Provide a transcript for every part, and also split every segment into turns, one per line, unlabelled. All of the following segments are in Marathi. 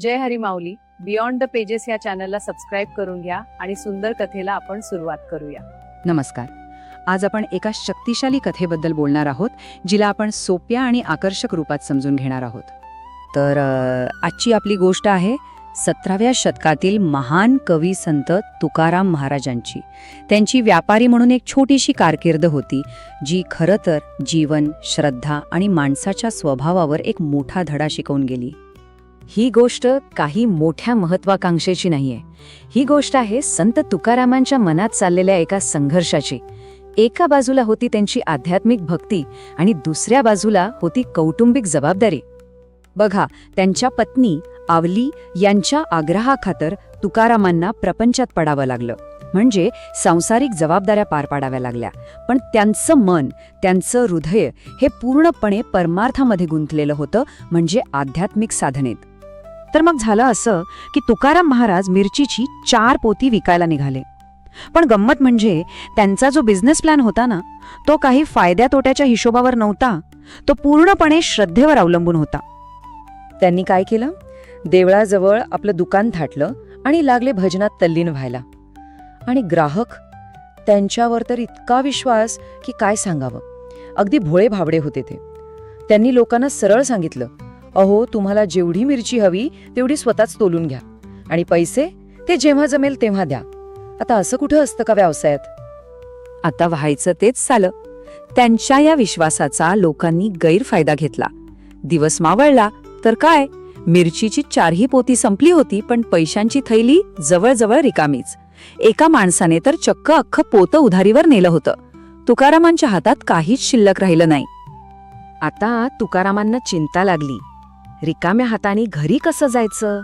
Jai Hari Mauli. Beyond the pages या चॅनलला सबस्क्राईब करून घ्या आणि सुंदर कथेला आपण सुरुवात करूया.
नमस्कार. आज आपण एका शक्तिशाली कथेबद्दल बोलणार आहोत जिला आपण सोप्या आणि आकर्षक रूपात समजून घेणार आहोत. तर अ, आजची आपली गोष्ट आहे सतराव्या शतकातील महान कवी संत तुकाराम महाराजांची. त्यांची व्यापारी म्हणून एक छोटीशी कारकीर्द होती जी खरं तर जीवन श्रद्धा आणि माणसाच्या स्वभावावर एक मोठा धडा शिकवून गेली. ही गोष्ट काही मोठ्या महत्वाकांक्षेची नाहीये. ही गोष्ट आहे संत तुकारामांच्या मनात चाललेल्या एका संघर्षाची. एका बाजूला होती त्यांची आध्यात्मिक भक्ती आणि दुसऱ्या बाजूला होती कौटुंबिक जबाबदारी. बघा त्यांच्या पत्नी आवली यांच्या आग्रहाखातर तुकारामांना प्रपंचात पडावं लागलं. म्हणजे सांसारिक जबाबदाऱ्या पार पाडाव्या लागल्या. पण त्यांचं मन त्यांचं हृदय हे पूर्णपणे परमार्थामध्ये गुंतलेलं होतं म्हणजे आध्यात्मिक साधनेत. तर मग झालं असं की तुकाराम महाराज मिरचीची चार पोती विकायला निघाले. पण गंमत म्हणजे त्यांचा जो बिझनेस प्लॅन होता ना तो काही फायद्या तोट्याच्या हिशोबावर नव्हता तो पूर्णपणे श्रद्धेवर अवलंबून होता. त्यांनी काय केलं? देवळाजवळ आपलं दुकान थाटलं आणि लागले भजनात तल्लीन व्हायला. आणि ग्राहक त्यांच्यावर तर इतका विश्वास की काय सांगावं? अगदी भोळे भाबडे होते ते. त्यांनी लोकांना सरळ सांगितलं अहो तुम्हाला जेवढी मिरची हवी तेवढी स्वतःच तोलून घ्या. आणि पैसे ते जेव्हा जमेल तेव्हा द्या. आता असं कुठं असतं का व्यवसायात? आता व्हायचं तेच झालं त्यांच्या या विश्वासाचा लोकांनी गैरफायदा घेतला. दिवस मावळला तर काय? मिरचीची चारही पोती संपली होती पण पैशांची थैली जवळजवळ रिकामीच. एका माणसाने तर चक्क अख्खं पोतं उधारीवर नेलं होतं. तुकारामांच्या हातात काहीच शिल्लक राहिलं नाही. आता तुकारामांना चिंता लागली. रिकाम्या हाताने घरी कसं जायचं?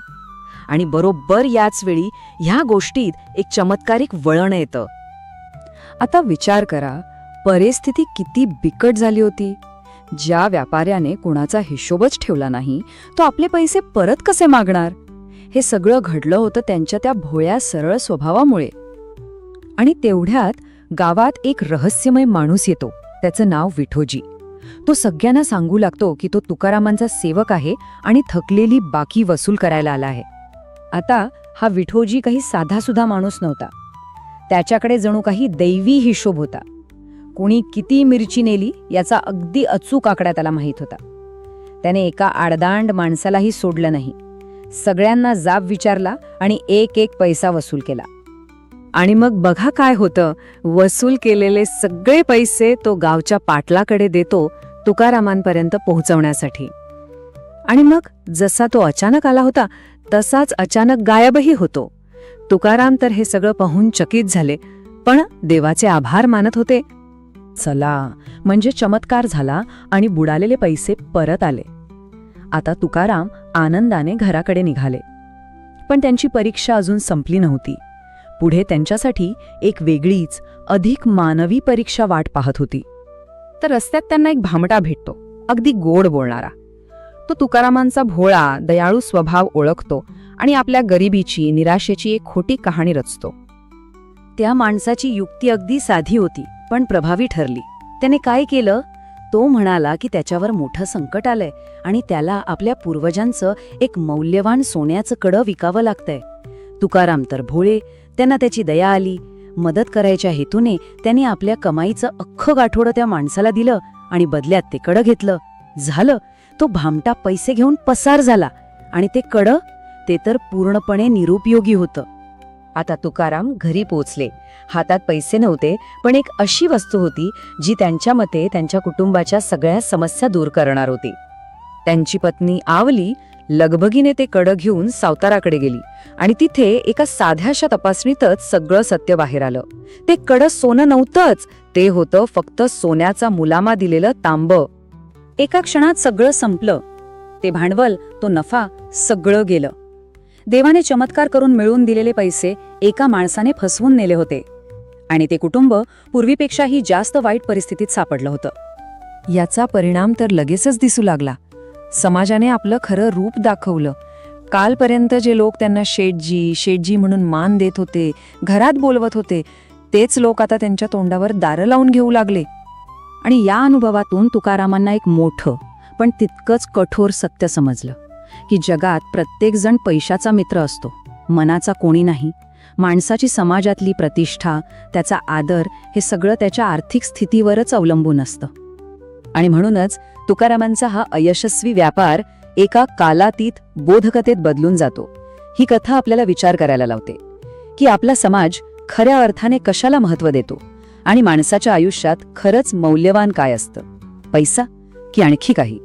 आणि बरोबर याच वेळी ह्या गोष्टीत एक चमत्कारिक वळण येतं. आता विचार करा परिस्थिती किती बिकट झाली होती. ज्या व्यापाऱ्याने कुणाचा हिशोबच ठेवला नाही तो आपले पैसे परत कसे मागणार? हे सगळं घडलं होतं त्यांच्या त्या भोळ्या सरळ स्वभावामुळे. आणि तेवढ्यात गावात एक रहस्यमय माणूस येतो त्याचं नाव विठोजी. तो सगळ्यांना सांगू लागतो की तो तुकारामांचा सेवक आहे आणि थकलेली बाकी वसूल करायला आला आहे. आता हा विठोजी काही साधासुधा माणूस नव्हता. त्याच्याकडे जणू काही दैवी हिशोब होता. कुणी किती मिरची नेली याचा अगदी अचूक आकडा त्याला माहीत होता. त्याने एका आडदांड माणसालाही सोडलं नाही. सगळ्यांना जाब विचारला आणि एक एक पैसा वसूल केला. आणि मग बघा काय होतं. वसूल केलेले सगळे पैसे तो गावच्या पाटलाकडे देतो तुकारामांपर्यंत पोहोचवण्यासाठी. आणि मग जसा तो अचानक आला होता तसाच अचानक गायबही होतो. तुकाराम तर हे सगळं पाहून चकित झाले पण देवाचे आभार मानत होते. चला म्हणजे चमत्कार झाला आणि बुडालेले पैसे परत आले. आता तुकाराम आनंदाने घराकडे निघाले. पण त्यांची परीक्षा अजून संपली नव्हती. पुढे त्यांच्यासाठी एक वेगळीच अधिक मानवी परीक्षा वाट पाहत होती. तर रस्त्यात त्यांना एक भामटा भेटतो अगदी गोड बोलणारा. तो तुकारामांचा भोळा दयाळू स्वभाव ओळखतो आणि आपल्या गरिबीची निराशेची एक खोटी कहाणी रचतो. त्या माणसाची युक्ती अगदी साधी होती पण प्रभावी ठरली. त्याने काय केलं? तो म्हणाला की त्याच्यावर मोठं संकट आलंय आणि त्याला आपल्या पूर्वजांचं एक मौल्यवान सोन्याचं कडं विकावं लागतंय. तुकाराम तर भोळे त्यांना त्याची दया आली. मदत करायच्या हेतूने त्यांनी आपल्या कमाईचं अख्खं गाठोडं त्या माणसाला दिलं आणि बदल्यात ते कडं घेतलं. झालं. तो भामटा पैसे घेऊन पसार झाला आणि ते कडं ते तर पूर्णपणे निरुपयोगी होतं. आता तुकाराम घरी पोचले. हातात पैसे नव्हते पण एक अशी वस्तू होती जी त्यांच्या मते त्यांच्या कुटुंबाच्या सगळ्या समस्या दूर करणार होती. त्यांची पत्नी आवली लगबगीने ते कडं घेऊन सावताराकडे गेली आणि तिथे एका साध्याशा तपासणीतच सगळं सत्य बाहेर आलं. ते कडं सोनं नव्हतंच ते होतं फक्त सोन्याचा मुलामा दिलेलं तांब. एका क्षणात सगळं संपलं. ते भांडवल तो नफा सगळं गेलं. देवाने चमत्कार करून मिळवून दिलेले पैसे एका माणसाने फसवून नेले होते आणि ते कुटुंब पूर्वीपेक्षाही जास्त वाईट परिस्थितीत सापडलं होतं. याचा परिणाम तर लगेचच दिसू लागला. समाजाने आपलं खरं रूप दाखवलं. कालपर्यंत जे लोक त्यांना शेठजी शेठजी म्हणून मान देत होते घरात बोलवत होते तेच लोक आता त्यांच्या तोंडावर दारं लावून घेऊ लागले. आणि या अनुभवातून तुकारामांना एक मोठं पण तितकंच कठोर सत्य समजलं की जगात प्रत्येकजण पैशाचा मित्र असतो मनाचा कोणी नाही माणसाची समाजातली प्रतिष्ठा त्याचा आदर हे सगळं त्याच्या आर्थिक स्थितीवरच अवलंबून असतं. आणि म्हणूनच तुकारामांचा हा अयशस्वी व्यापार एका कालातीत बोधकथेत बदलून जातो. ही कथा आपल्याला विचार करायला लावते. की आपला समाज खऱ्या अर्थाने कशाला महत्त्व देतो आणि माणसाच्या आयुष्यात खरंच मौल्यवान काय असतं? पैसा की आणखी काही?